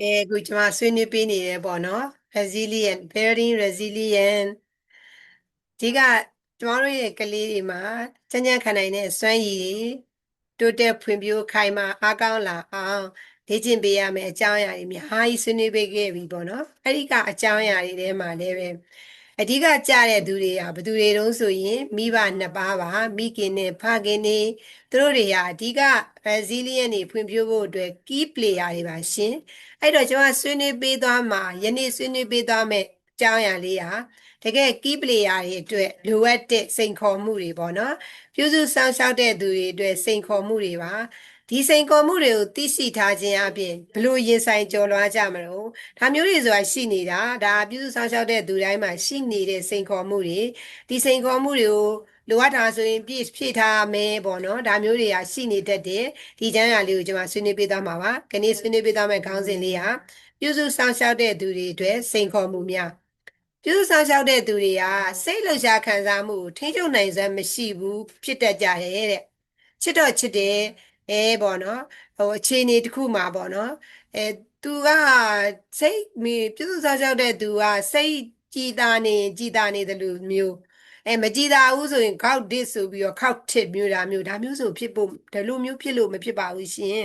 အဲအခုကျွန်မဆွေးနွေးပေးနေတယ်ပေါ့နော် resilient very resilient ဒီကကျွန်တော်တို့ရဲ့ကလေးတွေမှာချမ်းချမ်းခံနိုင်တဲ့စွမ်းရည်တွေတိုးတက်ဖွံ့ဖြိုးခိုင်မာအားကောင်းလာအောင်လေ့ကျင့်ပေးရမယ်အကြောင်းအရာတွေအများကြီးဆွေးနွေးပေးခဲ့ပြီပေါ့နော်အဲ့ဒီကအကြောင်းအရာတွေထဲမှာလည်းပဲ အဓိကကြတဲ့သူတွေကဘယ်သူတွေတုံးဆိုရင်မိဘနှစ်ပါးပါမိခင်နဲ့ဖခင်နဲ့သူတို့တွေဟာအဓိက resilient တွေဖွံ့ဖြိုးဖို့အတွက် key player တွေပါရှင်အဲ့တော့ကျွန်တော်ဆွေးနွေးပေးသွားမှာယနေ့ဆွေးနွေးပေးသွားမယ့်အကြောင်းအရာလေးဟာတကယ် key player တွေအတွက်လိုအပ်တဲ့စိန်ခေါ်မှုတွေပေါ့နော်ပြုစုစောင့်ရှောက်တဲ့သူတွေအတွက်စိန်ခေါ်မှုတွေပါ ဒီစိန်ခေါ်မှုတွေကိုသိရှိထားခြင်းအပြင်ဘလို့ရင်ဆိုင်ကြော်လွှားကြမလို့ဒါမျိုးတွေဆိုတာရှိနေတာဒါပြုစုစောင့်ရှောက်တဲ့သူတိုင်းမှာရှိနေတဲ့စိန်ခေါ်မှုတွေဒီစိန်ခေါ်မှုတွေကိုလိုအပ်တာဆိုရင်ပြည့်ဖြည့်ထားမယ်ပေါ့နော်ဒါမျိုးတွေကရှိနေတတ်တယ်ဒီကျမ်းစာလေးကိုကျွန်မဆွေးနွေးပေးသွားမှာပါခဏဆွေးနွေးပေးသွားမယ့်ခေါင်းစဉ်လေးဟာပြုစုစောင့်ရှောက်တဲ့သူတွေအတွက်စိန်ခေါ်မှုများပြုစုစောင့်ရှောက်တဲ့သူတွေကစိတ်လှုပ်ရှားခံစားမှုကိုထိန်းချုပ်နိုင်စွမ်းမရှိဘူးဖြစ်တတ်ကြတယ်တဲ့ချစ်တော့ချစ်တယ် အဲပေါ့နော်ဟိုအခြေအနေတစ်ခုမှာပေါ့နော်အဲသူကစိတ်မီပြုစုစောင့်ရှောက်တဲ့သူကစိတ်ကြည်တာနေကြည်တာနေတယ်လို့မျိုးအဲမကြည်တာဘူးဆိုရင်ခောက်ဒစ်ဆိုပြီးတော့ခောက်ထစ်မျိုးဒါမျိုးဒါမျိုးဆိုဖြစ်ဖို့ဒါလိုမျိုးဖြစ်လို့မဖြစ်ပါဘူးရှင်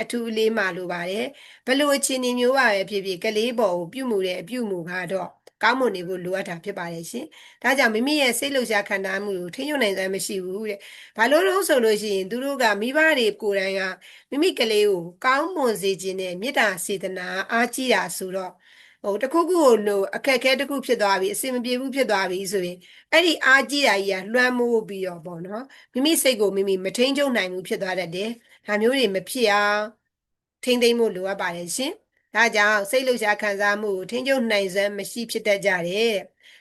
အထူးအလေးမှလိုပါတယ်ဘလို့အခြေအနေမျိုးပါပဲဖြစ်ဖြစ်ကလေးပေါ်ကိုပြုမှုတဲ့အပြုမှုကတော့ ကောင်းမွန်နေဖို့လိုအပ်တာဖြစ်ပါတယ်ရှင်။ဒါကြောင့်မိမိရဲ့စိတ်လှုပ်ရှားခံစားမှုကိုထိန်းချုပ်နိုင်စွမ်းမရှိဘူးတဲ့။ဘာလို့လို့ဆိုလို့ရှိရင်သူတို့ကမိဘတွေကိုယ်တိုင်ကမိမိကလေးကိုကောင်းမွန်စေခြင်းနဲ့မေတ္တာစေတနာအားကြီးတာဆိုတော့ဟိုတခုခုကိုလို့အခက်အခဲတစ်ခုဖြစ်သွားပြီအဆင်မပြေဘူးဖြစ်သွားပြီဆိုရင်အဲ့ဒီအားကြီးတာကြီးကလွှမ်းမိုးပြီးတော့ပေါ့နော်မိမိစိတ်ကိုမိမိမထိန်းချုပ်နိုင်ဘူးဖြစ်သွားတတ်တယ်ဒါမျိုးတွေမဖြစ်အောင်ထိန်းသိမ်းဖို့လိုအပ်ပါတယ်ရှင် ဒါကြောင့်စိတ်လှုပ်ရှားခံစားမှုကိုထိန်းချုပ်နိုင်စွမ်းမရှိဖြစ်တတ်ကြတယ်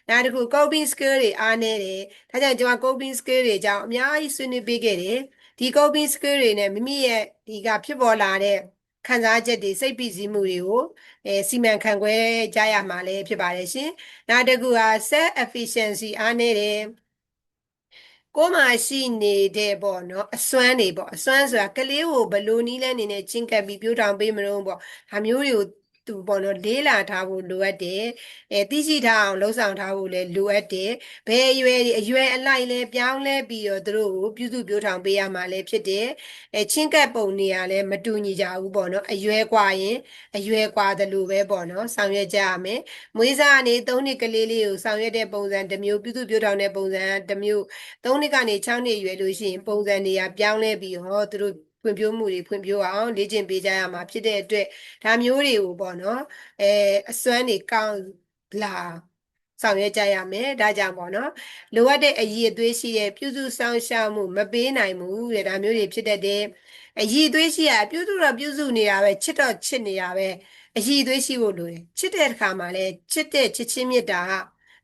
နောက်တစ်ခု coping skill တွေအားနည်းတယ်ဒါကြောင့်ကျွန်မ coping skill တွေအကြောင်းအများကြီးဆွေးနွေးပေးခဲ့တယ်ဒီ coping skill တွေနဲ့မိမိရဲ့ဒီကဖြစ်ပေါ်လာတဲ့ခံစားချက်တွေစိတ်ဖိစီးမှုတွေကိုအဲစီမံခန့်ခွဲကြရမှာလည်းဖြစ်ပါတယ်ရှင်။နောက်တစ်ခုက self efficiency အားနည်းတယ်။ ကိုယ်မှာရှိနေတဲ့ပေါ့နော်အစွမ်းတွေပေါ့အစွမ်းဆိုတာကလေးကိုဘလို့နီးလဲနေနဲ့ချင်းကပ်ပြီးပြိုးထောင်ပေးမလို့ပေါ့ဒါမျိုးတွေကို သူပေါ့နော်လေးလာထားဖို့လိုအပ်တယ်အဲသိရှိထားအောင်လှုပ်ဆောင်ထားဖို့လည်းလိုအပ်တယ်ဘယ်အရွယ်အရွယ်အလိုက်လဲပြောင်းလဲပြီးတော့သူတို့ကိုပြုစုပြောထောင်ပေးရမှာလည်းဖြစ်တယ်အဲချင်းကပ်ပုံနေရလဲမတူညီကြဘူးပေါ့နော်အရွယ်กว่าရင်အရွယ်กว่าတယ်လို့ပဲပေါ့နော်ဆောင်ရွက်ကြရမယ်မွေးစားအနေ၃နှစ်ကလေးလေးကိုဆောင်ရွက်တဲ့ပုံစံတစ်မျိုးပြုစုပြောထောင်တဲ့ပုံစံတစ်မျိုး၃နှစ်ကနေ၆နှစ်ရွယ်လို့ရှိရင်ပုံစံတွေကပြောင်းလဲပြီးဟောသူတို့ ဖွံ့ဖြိုးမှုတွေဖွံ့ဖြိုးအောင်လေ့ကျင့်ပေးကြရမှာဖြစ်တဲ့အတွက်ဒါမျိုးတွေကိုပေါ့နော်အဲအစွမ်းတွေကောင်းလာဆောင်ရွက်ကြရမယ်ဒါကြောင့်ပေါ့နော်လိုအပ်တဲ့အရည်အသွေးရှိတဲ့ပြုစုဆောင်ရှောက်မှုမပေးနိုင်ဘူးတဲ့ဒါမျိုးတွေဖြစ်တတ်တယ်အရည်အသွေးရှိရပြုစုတော့ပြုစုနေတာပဲချစ်တော့ချစ်နေတာပဲအရည်အသွေးရှိဖို့လိုတယ်ချစ်တဲ့အခါမှာလဲချစ်တဲ့ချစ်ချင်းမြတ်တာ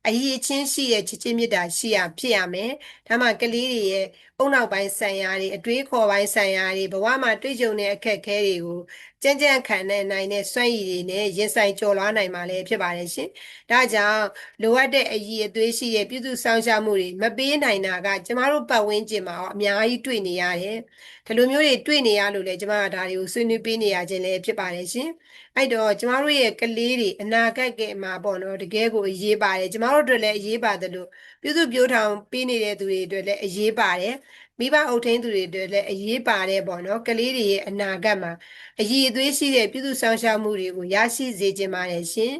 အရေးချင်းရှိတဲ့ချစ်ချင်းမြတ်တာရှိရဖြစ်ရမယ်ဒါမှကလေးတွေရဲ့အုံနောက်ပိုင်းဆိုင်ရာတွေအတွေးခေါ်ပိုင်းဆိုင်ရာတွေဘဝမှာတွေ့ကြုံတဲ့အခက်အခဲတွေကို ကြမ်းကြမ်းခံတဲ့နိုင်တဲ့စွမ်းရည်တွေနဲ့ရင်ဆိုင်ကျော်လွှားနိုင်မှာလည်းဖြစ်ပါတယ်ရှင်ဒါကြောင့်လိုအပ်တဲ့အရေးအသွေးရှိတဲ့ပြုစုဆောင်ရှားမှုတွေမပေးနိုင်တာကကျမတို့ပတ်ဝန်းကျင်မှာအများကြီးတွေ့နေရတယ်ဒီလိုမျိုးတွေတွေ့နေရလို့လည်းကျမကဒါတွေကိုဆွေးနွေးပေးနေရခြင်းလည်းဖြစ်ပါတယ်ရှင်အဲ့တော့ကျမတို့ရဲ့ကလေးတွေအနာဂတ်ကမှာပေါ့နော်တကယ်ကိုအရေးပါတယ်ကျမတို့တို့လည်းအရေးပါတယ်လို့ပြုစုပြောထောင်ပေးနေတဲ့သူတွေအတွက်လည်းအရေးပါတယ်မိဘအုပ်ထိန်းသူတွေအတွက်လည်းအရေးပါတယ်ပေါ့နော်ကလေးတွေရဲ့အနာဂတ်မှာအရေးအသွေးရှိတဲ့ပြုစုဆောင်ရှောက်မှုတွေကိုရရှိစေခြင်းပါတယ်ရှင်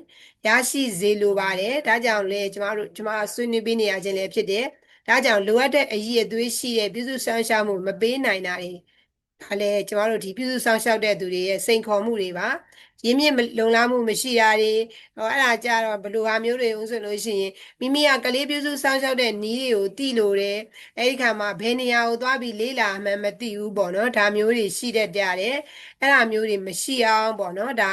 ရရှိစေလိုပါတယ်ဒါကြောင့်လည်းကျမတို့ကျမဆွေးနွေးပေးနေရခြင်းလည်းဖြစ်တယ်ဒါကြောင့်လိုအပ်တဲ့အရေးအသွေးရှိတဲ့ပြုစုဆောင်ရှောက်မှုမပေးနိုင်တာတွေဒါလည်းကျမတို့ဒီပြုစုဆောင်ရှောက်တဲ့သူတွေရဲ့စိန်ခေါ်မှုတွေပါ ရင်းမြစ်လုံလောက်မှုမရှိတာတွေဟောအဲ့ဒါကြတော့ဘလိုဟာမျိုးတွေဦးဆိုလို့ရှိရင်မိမိကကလေးပြုစုစောင့်ရှောက်တဲ့နီးတွေကိုတိလို့တယ်အဲ့ဒီခါမှာဘယ်နေရာကိုသွားပြီးလေးလာမှန်းမသိဘူးပေါ့နော်ဒါမျိုးတွေရှိတတ်ကြတယ်အဲ့ဒါမျိုးတွေမရှိအောင်ပေါ့နော်ဒါ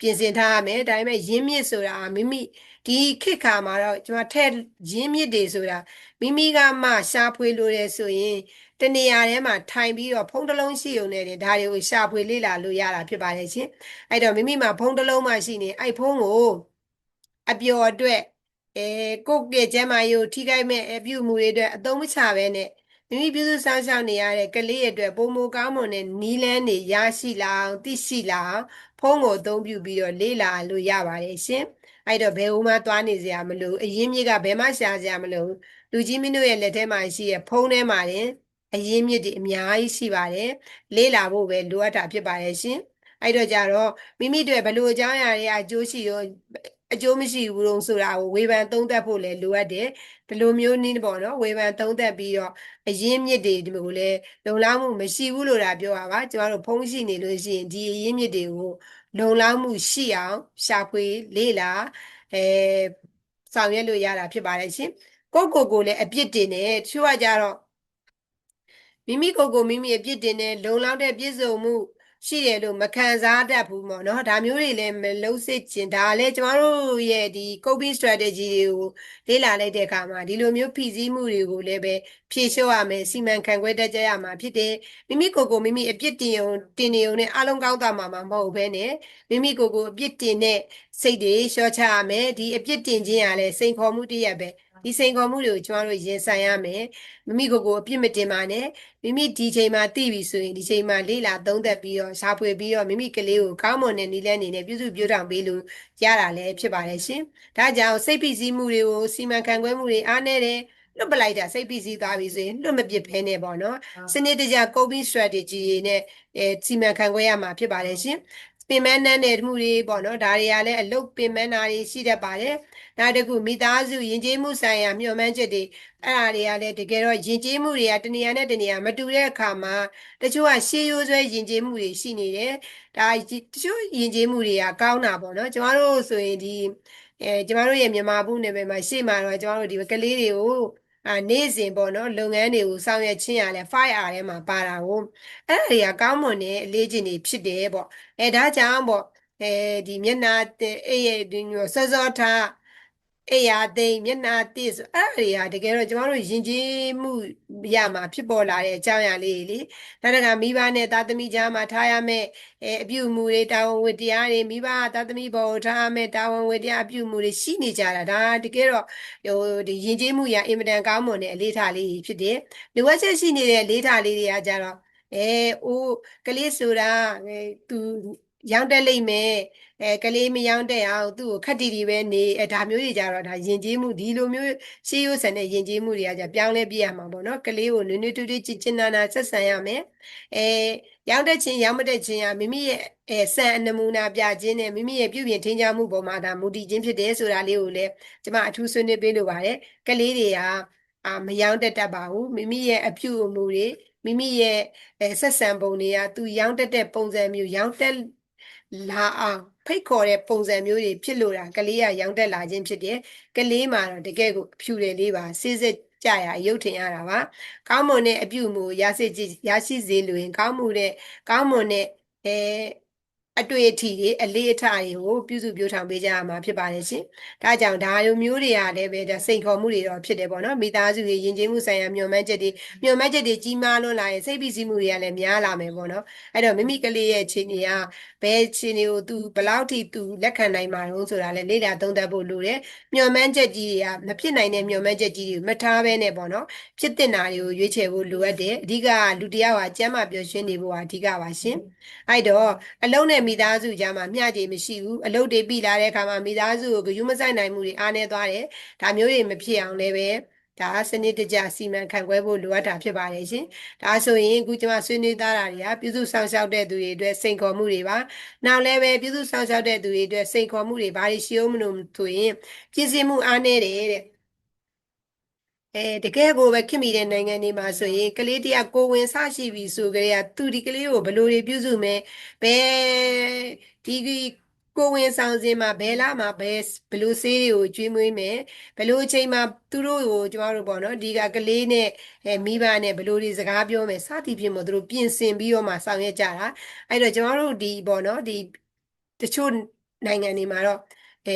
ပြင်ဆင်ထားရမယ်ဒါပေမဲ့ရင်းမြစ်ဆိုတာမိမိဒီခေတ်ခါမှာတော့ကျွန်မထက်ရင်းမြစ်တွေဆိုတာမိမိကမှရှားဖွေလို့ရဆိုရင် တနေရာထဲမှာထိုင်ပြီးတော့ဖုံးတစ်လုံးရှိုံနဲ့တယ်ဒါတွေကိုရှာဖွေလေ့လာလို့ရတာဖြစ်ပါတယ်ရှင်အဲ့တော့မိမိမှာဖုံးတစ်လုံးမှရှိနေအဲ့ဖုံးကိုအပျော်အတွက်အဲကိုယ့်ရဲ့ကျန်းမာရေးကိုထိခိုက်မဲ့အပြုမှုတွေအတွက်အသုံးမချဘဲနဲ့မိမိပြုစုဆောင်ရှောက်နေရတဲ့ကလေးရဲ့အတွက်ပုံမကောင်းမွန်တဲ့နီးလန်းတွေရရှိလာအောင်သိရှိလာအောင်ဖုံးကိုအသုံးပြုပြီးတော့လေ့လာလို့ရပါတယ်ရှင်အဲ့တော့ဘယ်ဟိုမှသွားနေစရာမလိုအရင်မြစ်ကဘယ်မှရှာစရာမလိုလူကြီးမင်းတို့ရဲ့လက်ထဲမှာရှိရဲ့ဖုံးထဲမှာတင် အရင်မြစ်တွေအများကြီးရှိပါတယ်လေ့လာဖို့ပဲလိုအပ်တာဖြစ်ပါတယ်ရှင်အဲ့တော့ကြတော့မိမိတို့ဘလို့အကြောင်းအရာတွေအကျိုးရှိရောအကျိုးမရှိဘူးလို့ဆိုတာကိုဝေဖန်သုံးသပ်ဖို့လည်းလိုအပ်တယ်ဒီလိုမျိုးနည်းပေါ့နော်ဝေဖန်သုံးသပ်ပြီးတော့အရင်မြစ်တွေကိုလည်းလုံလောက်မှုမရှိဘူးလို့ဒါပြောတာပါကျမတို့ဖုံးရှိနေလို့ရှိရင်ဒီအရင်မြစ်တွေကိုလုံလောက်မှုရှိအောင်ရှာဖွေလေ့လာအဲဆောင်ရွက်လို့ရတာဖြစ်ပါတယ်ရှင်ကိုကိုကိုလည်းအပြစ်တင်တယ်တချို့ကကြတော့ မိမိကိုယ်ကိုမိမိအပြစ်တင်တဲ့လုံလောက်တဲ့ပြည့်စုံမှုရှိတယ်လို့မခံစားတတ်ဘူးပေါ့နော်ဒါမျိုးတွေလည်းမလုံးစစ်ကျင်ဒါလည်းကျမတို့ရဲ့ဒီ coping strategy တွေကိုလေ့လာလိုက်တဲ့အခါမှာဒီလိုမျိုးဖိစီးမှုတွေကိုလည်းပဲဖြေလျှော့ရမယ်စီမံခန့်ခွဲတတ်ကြရမှာဖြစ်တယ်မိမိကိုယ်ကိုမိမိအပြစ်တင်ုံတင်နေုံနဲ့အလုံးကောင်းသွားမှာမဟုတ်ဘဲနဲ့မိမိကိုယ်ကိုအပြစ်တင်တဲ့စိတ်တွေလျှော့ချရမယ်ဒီအပြစ်တင်ခြင်းကလည်းစိန်ခေါ်မှုတစ်ရပ်ပဲ ဒီစိန်ခေါ်မှုတွေကိုကျမတို့ရင်ဆိုင်ရမယ်မိမိကိုယ်ကိုအပြစ်မတင်ပါနဲ့မိမိဒီချိန်မှာသိပြီဆိုရင်ဒီချိန်မှာလေးလာသုံးသက်ပြီးတော့ရှားဖွေပြီးတော့မိမိကလေးကိုကောင်းမွန်တဲ့နည်းလမ်းအနေနဲ့ပြုစုပြောထောင်ပေးလို့ရတာလည်းဖြစ်ပါတယ်ရှင်ဒါကြောင့်စိတ်ဖိစီးမှုတွေကိုစီမံခန့်ခွဲမှုတွေအားနည်းတယ်လွတ်ပလိုက်တာစိတ်ဖိစီးသွားပြီဆိုရင်လွတ်မပစ်ဖဲနဲ့ပေါ့နော်စနစ်တကျ coping strategy တွေနဲ့အဲစီမံခန့်ခွဲရမှာဖြစ်ပါတယ်ရှင် ပင်မနှမ်းတဲ့မှုတွေပေါ့နော်ဒါတွေကလည်းအလုတ်ပင်မနာတွေရှိတတ်ပါတယ်နောက်တစ်ခုမိသားစုယဉ်ကျေးမှုဆိုင်ရာမျှော်မှန်းချက်တွေအဲ့ဒါတွေကလည်းတကယ်တော့ယဉ်ကျေးမှုတွေကတနေရာနဲ့တနေရာမတူတဲ့အခါမှာတချို့ကရှေးရိုးဆွဲယဉ်ကျေးမှုတွေရှိနေတယ်ဒါတချို့ယဉ်ကျေးမှုတွေကကောင်းတာပေါ့နော်ကျမတို့ဆိုရင်ဒီအဲကျမတို့ရဲ့မြန်မာဘူးနယ်ပယ်မှာရှေ့မှာတော့ကျမတို့ဒီကလေးတွေကို အာနေ့စဉ်ပေါ့နော်လုပ်ငန်းတွေကိုဆောင်ရွက်ခြင်းရလဲ fire ထဲမှာပါတာကိုအဲ့ဒါတွေကကောင်းမွန်တဲ့အလေးချိန်တွေဖြစ်တယ်ပေါ့အဲဒါကြောင့်ပေါ့အဲဒီမျက်နာအေးရဲ့ဒီမျိုးစောစောထား အေးရသိမ့်မျက်နာတိဆိုအဲ့ဒါတွေကတကယ်တော့ကျမတို့ယဉ်ကျေးမှုရမှာဖြစ်ပေါ်လာတဲ့အကြောင်းအရာလေးလေဒါတကမိဘနဲ့သားသမီးကြားမှာထားရမယ့်အဲအပြုမှုတွေတာဝန်ဝတ္တရားတွေမိဘသားသမီးဘောထားရမယ့်တာဝန်ဝတ္တရားအပြုမှုတွေရှိနေကြတာဒါတကယ်တော့ဟိုဒီယဉ်ကျေးမှုရအင်မတန်ကောင်းမွန်တဲ့အလေးထားလေးဖြစ်တယ်လိုအပ်ချက်ရှိနေတဲ့အလေးထားလေးတွေကကြတော့အဲအိုးကလေးဆိုတာအဲသူ ရောင်းတက်လိမ့်မယ်အဲကလေးမရောင်းတက်အောင်သူ့ကိုခက်တီတီပဲနေအဲဒါမျိုးတွေကြတော့ဒါယဉ်ကျေးမှုဒီလိုမျိုးရှေးရိုးဆန်တဲ့ယဉ်ကျေးမှုတွေကကြပြောင်းလဲပြရမှာပေါ့နော်ကလေးကိုနွေးနွေးတူတူချစ်ချင်နာနာဆက်ဆံရမယ်အဲရောင်းတက်ခြင်းရောင်းမတက်ခြင်းကမိမိရဲ့အဲစံအနမူနာပြခြင်းနဲ့မိမိရဲ့ပြုပြင်ထင်ရှားမှုပေါ်မှာဒါမူတည်ခြင်းဖြစ်တယ်ဆိုတာလေးကိုလည်းကျွန်မအထူးဆွေးနွေးပေးလိုပါတယ်ကလေးတွေကအာမရောင်းတက်တတ်ပါဘူးမိမိရဲ့အပြုအမူတွေမိမိရဲ့ဆက်ဆံပုံတွေကသူရောင်းတက်တဲ့ပုံစံမျိုးရောင်းတက် လာအောင်ဖိတ်ခေါ်တဲ့ပုံစံမျိုးတွေဖြစ်လို့တာကလေးကရောင်းတက်လာခြင်းဖြစ်တယ်ကလေးမှာတော့တကယ်ကိုအဖြူတယ်လေးပါစစ်စစ်ကြရရုပ်ထင်ရတာပါကောင်းမွန်တဲ့အပြုမူရရှိရရှိစေလိုရင် ကောင်းမှုတဲ့ကောင်းမွန်တဲ့အဲ အတွေ့အထိတွေအလေးအထားတွေကိုပြုစုပြောထောင်ပေးကြရမှာဖြစ်ပါတယ်ရှင်။ဒါကြောင့်ဒါလိုမျိုးတွေကလည်းပဲစိန်ခေါ်မှုတွေတော့ဖြစ်တယ်ပေါ့နော်။မိသားစုတွေယဉ်ကျေးမှုဆိုင်ရာမျှော်မှန်းချက်တွေမျှော်မှန်းချက်တွေကြီးမားလွန်းလာရင်စိတ်ဖိစီးမှုတွေကလည်းများလာမယ်ပေါ့နော်။အဲ့တော့မိမိကလေးရဲ့ခြေနေကဘယ်ခြေနေကိုသူဘလောက်ထိသူလက်ခံနိုင်မှာလို့ဆိုတာလည်းလေ့လာသုံးသပ်ဖို့လိုတယ်။မျှော်မှန်းချက်ကြီးတွေကမဖြစ်နိုင်တဲ့မျှော်မှန်းချက်ကြီးတွေမထားဘဲနဲ့ပေါ့နော်။ဖြစ်တဲ့နာတွေကိုရွေးချယ်ဖို့လိုအပ်တယ်။အဓိကလူတယောက်ဟာကျမ်းမာပျော်ရွှင်နေဖို့ဟာအဓိကပါရှင်။အဲ့တော့အလုံးနဲ့မိသားစုကြားမှာမျှခြေမရှိဘူးအလုပ်တွေပြီးလာတဲ့အခါမှာမိသားစုကိုဂရုမစိုက်နိုင်မှုတွေအားနည်းသွားတယ်ဒါမျိုးတွေမဖြစ်အောင်လည်းပဲဒါစနစ်တကျစီမံခန့်ခွဲဖို့လိုအပ်တာဖြစ်ပါတယ်ရှင်။ဒါဆိုရင်အခုကျွန်မဆွေးနွေးသားတာတွေကပြုစုဆောင်ရှောက်တဲ့သူတွေအတွက်စိန်ခေါ်မှုတွေပါ။နောက်လည်းပဲပြုစုဆောင်ရှောက်တဲ့သူတွေအတွက်စိန်ခေါ်မှုတွေဘာတွေရှိအောင်မလို့ဆိုရင်ပြည်စင်မှုအားနည်းတယ်တဲ့။ အဲတကယ်ကိုပဲခင်မိတဲ့နိုင်ငံတွေမှာဆိုရင်ကလေးတယောက်ကိုဝင်ဆရှိပြီဆိုကြရသူဒီကလေးကိုဘယ်လိုတွေပြုစုမယ်ဘယ်ဒီကိုဝင်ဆောင်စင်မှာဘယ်လာမှာဘယ်ဘယ်လိုဆေးတွေကိုကျွေးမွေးမယ်ဘယ်လိုအချိန်မှာသူတို့ကိုကျမတို့ပေါ့နော်ဒီကကလေးနဲ့အဲမိဘနဲ့ဘယ်လိုတွေစကားပြောမယ်စသည်ဖြင့်မို့သူတို့ပြင်ဆင်ပြီးတော့မှဆောင်ရွက်ကြတာအဲ့တော့ကျမတို့ဒီပေါ့နော်ဒီတချို့နိုင်ငံတွေမှာတော့အဲ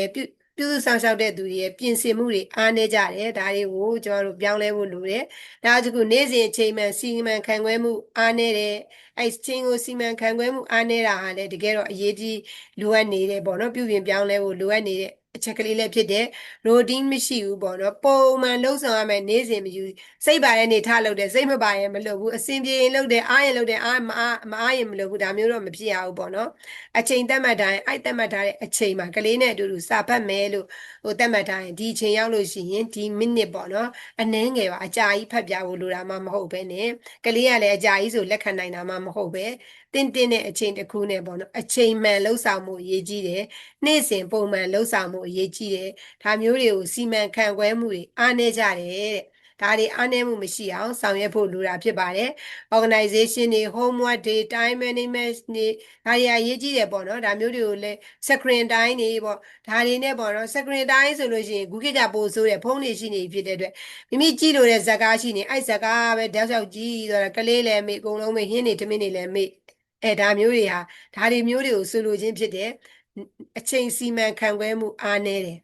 ပြုပြုစုဆောင်ရှောက်တဲ့သူတွေရဲ့ပြင်ဆင်မှုတွေအားနည်းကြတယ်ဒါတွေကိုကျွန်တော်တို့ပြောင်းလဲဖို့လိုတယ်ဒါကြောင့်နေ့စဉ်အချိန်မှန်စီမံခန့်ခွဲမှုအားနည်းတယ်အဲ့ချင်းကိုစီမံခန့်ခွဲမှုအားနည်းတာဟာလည်းတကယ်တော့အရေးကြီးလိုအပ်နေတယ်ပေါ့နော်ပြုပြင်ပြောင်းလဲဖို့လိုအပ်နေတဲ့ အချက်ကလေးလည်းဖြစ်တယ်ရိုတင်းမရှိဘူးပေါ့နော်ပုံမှန်လှုပ်ဆောင်ရမယ်နေ့စဉ်မယူစိတ်ပါရဲ့နေထလုပ်တယ်စိတ်မပါရဲ့မလုပ်ဘူးအစင်ပြေရင်လုပ်တယ်အားရင်လုပ်တယ်အားမအားမအားရင်မလုပ်ဘူးဒါမျိုးတော့မဖြစ်ရဘူးပေါ့နော်အချိန်တက်မှတ်တိုင်းအဲ့တက်မှတ်ထားတဲ့အချိန်မှာကလေးနဲ့အတူတူစာဖတ်မယ်လို့ဟိုတက်မှတ်ထားရင်ဒီအချိန်ရောက်လို့ရှိရင်ဒီ minute ပေါ့နော်အနည်းငယ်ပါအကြာကြီးဖတ်ပြဖို့လိုတာမှမဟုတ်ပဲနဲ့ကလေးကလည်းအကြာကြီးဆိုလက်ခံနိုင်တာမှမဟုတ်ပဲ တင်းတင်းတဲ့အချိန်တစ်ခုနဲ့ပေါ့နော်အချိန်မှန်လှုပ်ဆောင်မှုအရေးကြီးတယ်နေ့စဉ်ပုံမှန်လှုပ်ဆောင်မှုအရေးကြီးတယ်ဒါမျိုးတွေကိုစီမံခန့်ခွဲမှုတွေအားနည်းကြတယ်တဲ့ဒါတွေအားနည်းမှုမရှိအောင်ဆောင်ရွက်ဖို့လိုတာဖြစ်ပါတယ် organization တွေ homework တွေ time management တွေဒါတွေအရေးကြီးတယ်ပေါ့နော်ဒါမျိုးတွေကိုလည်း screen time တွေပေါ့ဒါတွေနဲ့ပေါ့နော် screen time ဆိုလို့ရှိရင် Google ကပို့ဆိုးတယ်ဖုန်းတွေရှိနေပြီဖြစ်တဲ့အတွက်မိမိကြည့်လို့တဲ့ဇာကားရှိနေအဲ့ဇာကားပဲတောက်လျှောက်ကြည့်ဆိုတော့ကလေးလည်းမေ့အကုန်လုံးမေ့ဟင်းနေထမင်းတွေလည်းမေ့ အဲဒါမျိုးတွေဟာဒါတွေမျိုးတွေကိုဆိုလိုခြင်းဖြစ်တယ်အချိန်စီမံခန့်ခွဲမှုအားနည်းတယ်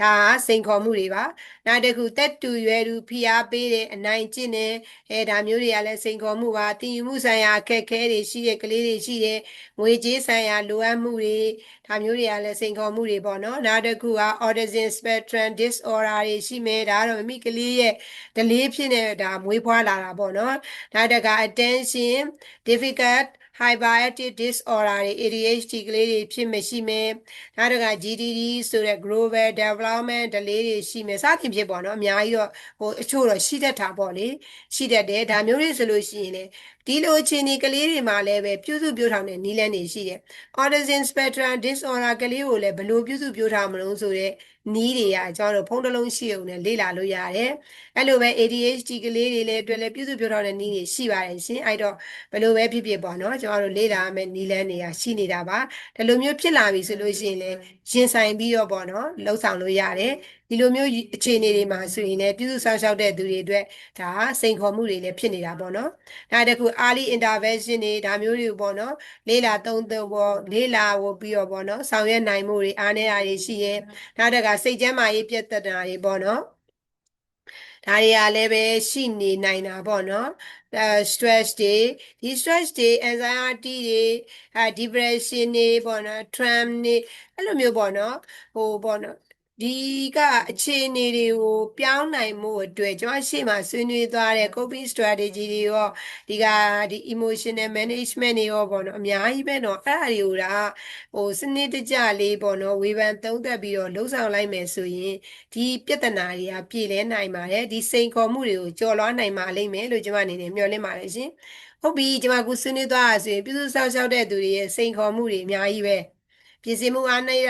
ဒါဟာစိန်ခေါ်မှုတွေပါနောက်တစ်ခုတက်တူရွယ်သူဖိအားပေးတဲ့အနိုင်ကျင့်တဲ့အဲဒါမျိုးတွေကလည်းစိန်ခေါ်မှုပါတည်ယူမှုဆိုင်ရာအခက်အခဲတွေရှိတဲ့ကလေးတွေရှိတဲ့ငွေကြေးဆိုင်ရာလိုအပ်မှုတွေဒါမျိုးတွေကလည်းစိန်ခေါ်မှုတွေပေါ့နော်နောက်တစ်ခုက autism spectrum disorder တွေရှိမယ်ဒါကတော့မိမိကလေးရဲ့ delay ဖြစ်နေတာမွေးဖွားလာတာပေါ့နော်နောက်တစ်ခါ attention difficult hyperactive disorder တွေ ADHD ကလေးတွေဖြစ်မရှိမယ်နောက်တစ်ခါ GDD ဆိုတဲ့ global development delay တွေရှိမယ်စသဖြင့်ဖြစ်ပေါ့နော်အများကြီးတော့ဟိုအချို့တော့ရှိတတ်တာပေါ့လေရှိတတ်တယ်ဒါမျိုးတွေဆိုလို့ရှိရင်လေ ဒီလိုအခြေအနေကလေးတွေမှာလည်းပဲပြုစုပြောထောင်တဲ့နည်းလမ်းတွေရှိတယ် autism spectrum disorder ကလေးကိုလည်းဘယ်လိုပြုစုပြောထောင်မလို့ဆိုတဲ့နီးတွေကကျွန်တော်တို့ဖုန်းတစ်လုံးရှိအောင်နဲ့လေ့လာလို့ရတယ်အဲ့လိုပဲ ADHD ကလေးတွေလည်းအတွက်လည်းပြုစုပြောထောင်တဲ့နီးတွေရှိပါတယ်ရှင်အဲ့တော့ဘယ်လိုပဲဖြစ်ဖြစ်ပေါ့နော်ကျွန်တော်တို့လေ့လာရမယ့်နီးလန်းတွေကရှိနေတာပါဒီလိုမျိုးဖြစ်လာပြီဆိုလို့ရှိရင်လည်းရင်ဆိုင်ပြီးတော့ပေါ့နော်လှုပ်ဆောင်လို့ရတယ် ဒီလိုမျိုးအခြေအနေတွေမှာဆိုရင်လည်းပြုစုဆောင်ရှောက်တဲ့သူတွေအတွက်ဒါစိန်ခေါ်မှုတွေလည်းဖြစ်နေတာပေါ့နော်ဒါတခု early intervention တွေဒါမျိုးတွေပေါ့နော်လေးလာသုံးသုံးပေါ့လေးလာဝပြီးတော့ပေါ့နော်ဆောင်ရွက်နိုင်မှုတွေအားနည်းတာတွေရှိရဲနောက်တကစိတ်ကျန်းမာရေးပြတ်သက်တာတွေပေါ့နော်ဒါတွေကလည်းပဲရှိနေနိုင်တာပေါ့နော်အဲ stress တွေဒီ stress တွေ anxiety တွေအဲ depression တွေပေါ့နော် tram တွေအဲ့လိုမျိုးပေါ့နော်ဟိုပေါ့နော် ဒီကအခြေအနေတွေကိုပြောင်းနိုင်မှုအတွက်ကျွန်တော်ရှေ့မှာဆွေးနွေးသွားတဲ့ coping strategy တွေရောဒီကဒီ emotional management တွေရောပေါ့နော်အများကြီးပဲเนาะအဲ့ဒါတွေကိုဒါဟိုစနစ်တကျလေးပေါ့နော်ဝေဖန်သုံးသပ်ပြီးတော့လှုပ်ဆောင်လိုက်မယ်ဆိုရင်ဒီပြဿနာတွေကပြည်လဲနိုင်ပါတယ်ဒီစိန်ခေါ်မှုတွေကိုကျော်လွှားနိုင်ပါလိမ့်မယ်လို့ကျွန်မအနေနဲ့မျှော်လင့်ပါတယ်ရှင်ဟုတ်ပြီကျွန်မကဆွေးနွေးသွားတာဆိုရင်ပြုစုဆောက်ရှောက်တဲ့သူတွေရဲ့စိန်ခေါ်မှုတွေအများကြီးပဲ ပြည်စည်းမှုအားနည်း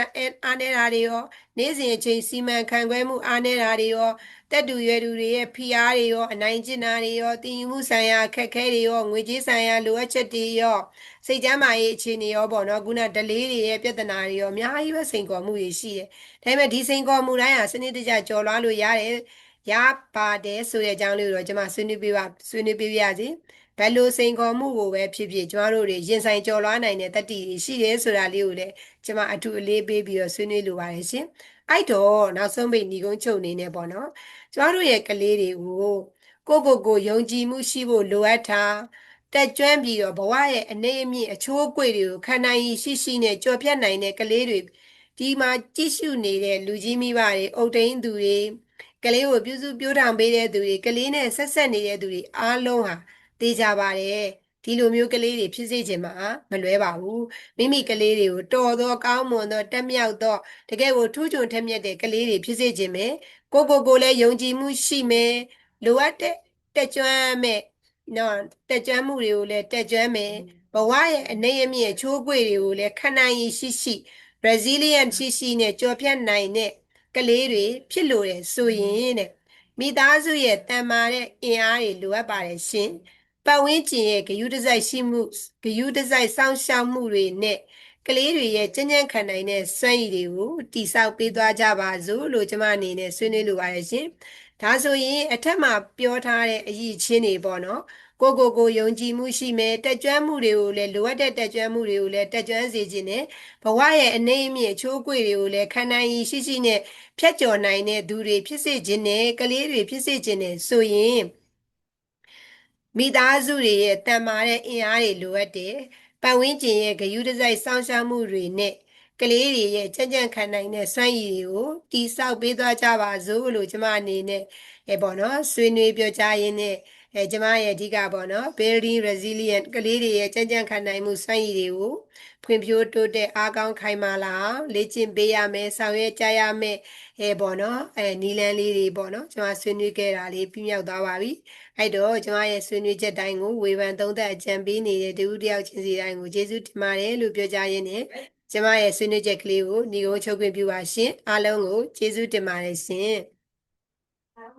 အားနည်းတာတွေရောနေ့စဉ်အချိန်စီမံခန့်ခွဲမှုအားနည်းတာတွေရောတက်တူရွယ်သူတွေရဲ့ဖိအားတွေရောအနိုင်ကျင့်တာတွေရောတည်ယူမှုဆိုင်ရာအခက်အခဲတွေရောငွေကြေးဆိုင်ရာလိုအပ်ချက်တွေရောစိတ်ကျန်းမာရေးအခြေအနေရောပေါ့နော်ခုနဒလေးတွေရဲ့ပြဿနာတွေရောအများကြီးပဲစိန်ခေါ်မှုတွေရှိတယ်ဒါပေမဲ့ဒီစိန်ခေါ်မှုတိုင်းဟာစနစ်တကျကျော်လွှားလို့ရတယ်ရပါတယ်ဆိုတဲ့အကြောင်းလေးကိုတော့ကျွန်မဆွေးနွေးပေးပါဆွေးနွေးပေးပါရစေ ဘယ်လိုစိန်ခေါ်မှုကိုပဲဖြစ်ဖြစ်ကျွန်တော်တို့တွေရင်ဆိုင်ကျော်လွှားနိုင်တဲ့တတိတွေရှိတယ်ဆိုတာလေးကိုလည်းကျွန်မအထူးအလေးပေးပြီးတော့ဆွေးနွေးလိုပါတယ်ရှင်အဲ့တော့နောက်ဆုံးပိတ်ညီကုန်းချုပ်အနေနဲ့ပေါ့နော်ကျွန်တော်တို့ရဲ့ကလေးတွေကိုကိုကိုကိုယုံကြည်မှုရှိဖို့လိုအပ်တာတက်ကျွမ်းပြီးတော့ဘဝရဲ့အနေအမြင့်အချိုးအကွေတွေကိုခံနိုင်ရရှိရှိနဲ့ကြော်ဖြတ်နိုင်တဲ့ကလေးတွေဒီမှာကြည့်ရှုနေတဲ့လူကြီးမိဘတွေအုတ်တိန်သူတွေကလေးကိုပြုစုပြောထောင်ပေးတဲ့သူတွေကလေးနဲ့ဆက်ဆက်နေတဲ့သူတွေအားလုံးဟာ သိကြပါတယ်ဒီလိုမျိုးကလေးတွေဖြစ်စေချင်မှာမလွဲပါဘူးမိမိကလေးတွေကိုတော်သောကောင်းမွန်သောတက်မြောက်သောတကယ်ကိုထူးချွန်ထက်မြက်တဲ့ကလေးတွေဖြစ်စေချင်မယ်ကိုကိုကိုလည်းယုံကြည်မှုရှိမယ်လိုအပ်တဲ့တက်ကြွမဲ့နော်တက်ကြွမှုတွေကိုလည်းတက်ကြွမယ်ဘဝရဲ့အနေအမြင့်ချိုးကွေတွေကိုလည်းခံနိုင်ရရှိရှိ resilient ရှိရှိနဲ့ကြော်ဖြတ်နိုင်တဲ့ကလေးတွေဖြစ်လို့တယ်ဆိုရင်တဲ့မိသားစုရဲ့တန်မာတဲ့အင်အားတွေလိုအပ်ပါတယ်ရှင် ပတ်ဝန်းကျင်ရဲ့ဂယုတစိုက်ရှိမှုဂယုတစိုက်စောင့်ရှောက်မှုတွေနဲ့ကလေးတွေရဲ့ကြင်ကြံခံနိုင်တဲ့စွမ်းရည်တွေကိုတိဆောက်ပေးသွားကြပါစို့လို့ကျွန်မအနေနဲ့ဆွေးနွေးလိုပါတယ်ရှင်ဒါဆိုရင်အထက်မှာပြောထားတဲ့အရည်ချင်းတွေပေါ့နော်ကိုကိုကိုယုံကြည်မှုရှိမယ်တက်ကြွမှုတွေကိုလည်းလိုအပ်တဲ့တက်ကြွမှုတွေကိုလည်းတက်ကြွစေခြင်းနဲ့ဘဝရဲ့အနေအမြင့်ချိုးကွေတွေကိုလည်းခံနိုင်ရရှိရှိနဲ့ဖြတ်ကျော်နိုင်တဲ့သူတွေဖြစ်စေခြင်းနဲ့ကလေးတွေဖြစ်စေခြင်းနဲ့ဆိုရင် မိသားစုတွေရဲ့တန်မာတဲ့အင်အားတွေလိုအပ်တယ်ပတ်ဝန်းကျင်ရဲ့ဂယုတစိုက်စောင့်ရှောက်မှုတွေနဲ့ကကလေးတွေရဲ့ကြံ့ကြံ့ခံနိုင်တဲ့စွမ်းရည်တွေကိုတိဆောက်ပေးသွားကြပါစို့လို့ကျမအနေနဲ့အဲပေါ့နော်ဆွေးနွေးပြောကြားရင်းနဲ့အဲကျမရဲ့အဓိကပေါ့နော် building resilient ကလေးတွေရဲ့ကြံ့ကြံ့ခံနိုင်မှုစွမ်းရည်တွေကိုဖွံ့ဖြိုးတိုးတက်အားကောင်းခိုင်မာလာအောင်လေ့ကျင့်ပေးရမယ်ဆောင်ရွက်ကြရမယ်အဲပေါ့နော်အဲနီလန်းလေးတွေပေါ့နော်ကျွန်မဆွေးနွေးခဲ့တာလေးပြမြောက်သွားပါပြီ အဲ့တော့ကျွန်မရဲ့ဆွေးနွေးချက်တိုင်းကိုဝေဖန်သုံးသပ်အကြံပေးနေတဲ့တူတယောက်ချင်းစီတိုင်းကိုကျေးဇူးတင်ပါတယ်လို့ပြောကြားရင်းနဲ့ကျွန်မရဲ့ဆွေးနွေးချက်ကလေးကိုညီကုန်းချုပ်ခွင့်ပြုပါရှင်အားလုံးကိုကျေးဇူးတင်ပါတယ်ရှင်